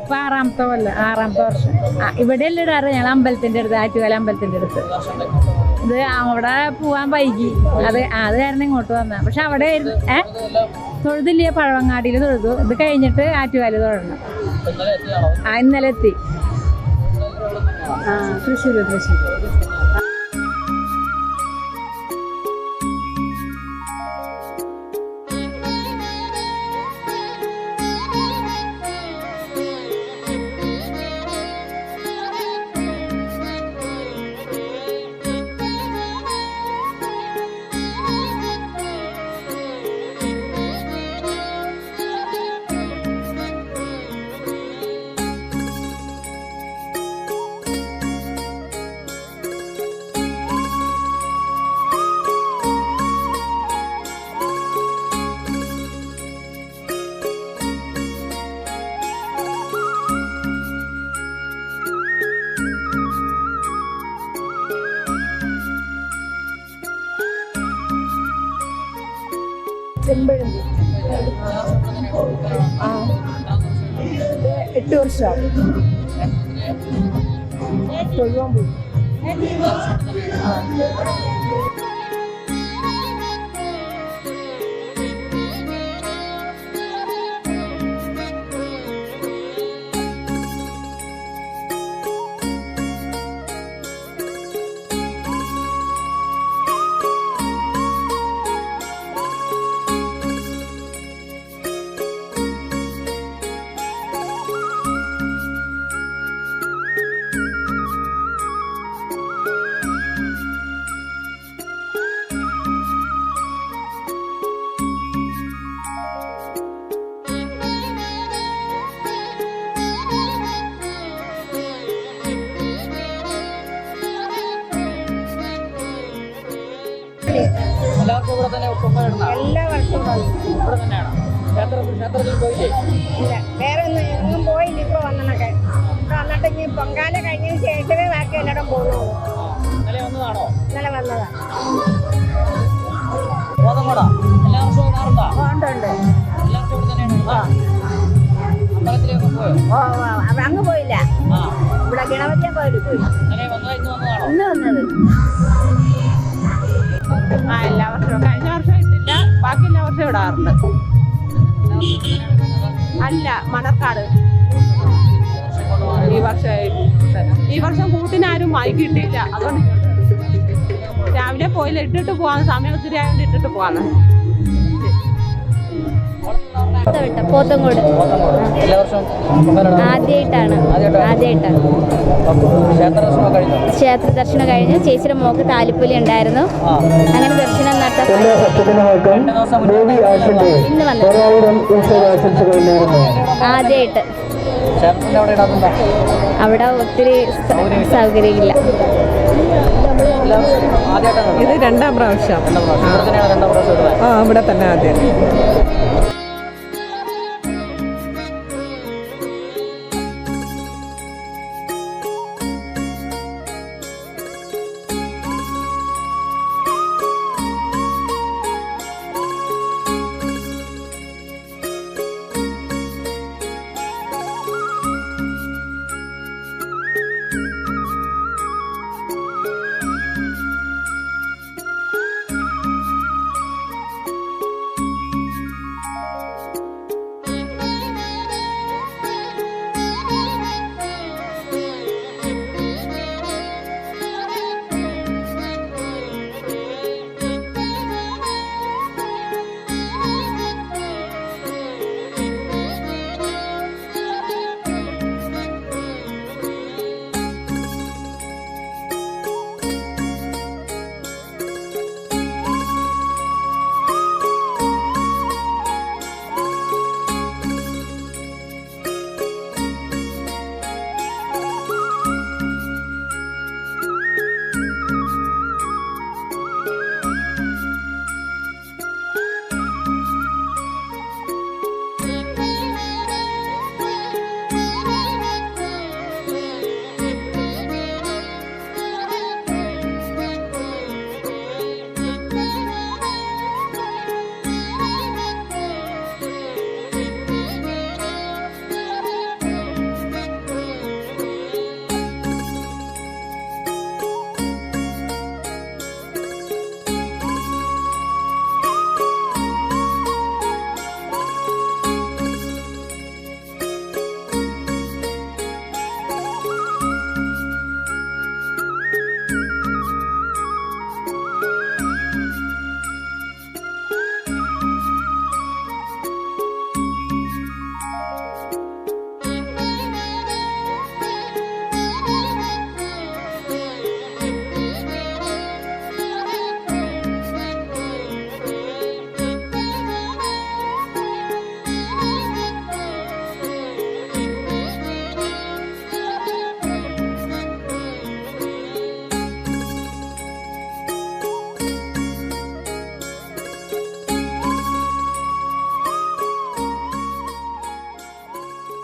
ഇപ്പൊ ആറാമത്തെ കൊല്ലം ആറാമത്തെ വർഷം. ഇവിടെ അല്ലേ ഇടാറ് ഞങ്ങൾ അമ്പലത്തിന്റെ അടുത്ത് ആറ്റുകാല അമ്പലത്തിന്റെ അടുത്ത്. ഇത് അവിടെ പോവാൻ വൈകി. അത് അത് കാരണം ഇങ്ങോട്ട് വന്ന. പക്ഷെ അവിടെ ഏഹ് തൊഴുതില്ലേ? പഴവങ്ങാടിയിൽ തൊഴുതു. ഇത് കഴിഞ്ഞിട്ട് ആറ്റുകാല തൊഴണം. ആ ഇന്നലെ എത്തി ആ തൃശ്ശൂർ തൃശ്ശൂർ ചെമ്പഴന്തി ആ ഇത് എട്ട് വർഷം തൊഴുവാൻ പോയി ആ. വേറെ ഒന്നും എങ്ങും പോയില്ല ഇപ്പൊ വന്നണൊക്കെ ഇപ്പൊ വന്നിട്ട് ഇനി പൊങ്കാല കഴിഞ്ഞതിന് ശേഷമേ ബാക്കി എല്ലായിടം പോകുന്നുള്ളൂ ആ ഇന്നലെ വന്നതാ. അങ്ങ് പോയില്ല. ഇവിടെ ഗണപതിയെ പോയിട്ട് പോയി. ഇന്ന് വന്നത്. ആ എല്ലാ വർഷവും. കഴിഞ്ഞ വർഷം ഇട്ടില്ല. ബാക്കി എല്ലാ വർഷവും ഇടാറുണ്ട്. അല്ല മണക്കാട്. ഈ വർഷം ഈ വർഷം കൂട്ടിനാരും മൈക്ക് കിട്ടിയില്ല. അതുകൊണ്ട് രാവിലെ പോയില്ല ഇട്ടിട്ട് പോവാന്ന് സമയം ഒത്തിരി ആയതുകൊണ്ട് ഇട്ടിട്ട് പോവാന്ന് പോത്തങ്കോട് എല്ലാ വർഷവും കുമ്പയിടാം ആദ്യമായിട്ടാണ് ആദ്യമായിട്ടാണ്? ക്ഷേത്ര ദർശനം കഴിഞ്ഞു. ചേച്ചിയുടെ മോക്ക് താലിപ്പൊലി ഉണ്ടായിരുന്നു. അങ്ങനെ ദർശനം നടത്താൻ ഇന്ന് വന്നു ആദ്യമായിട്ട് അവിടെ അവിടെ ഒത്തിരി സൗകര്യമില്ല. ഇത് രണ്ടാം പ്രാവശ്യം. ആ ഇവിടെ തന്നെ ആദ്യം.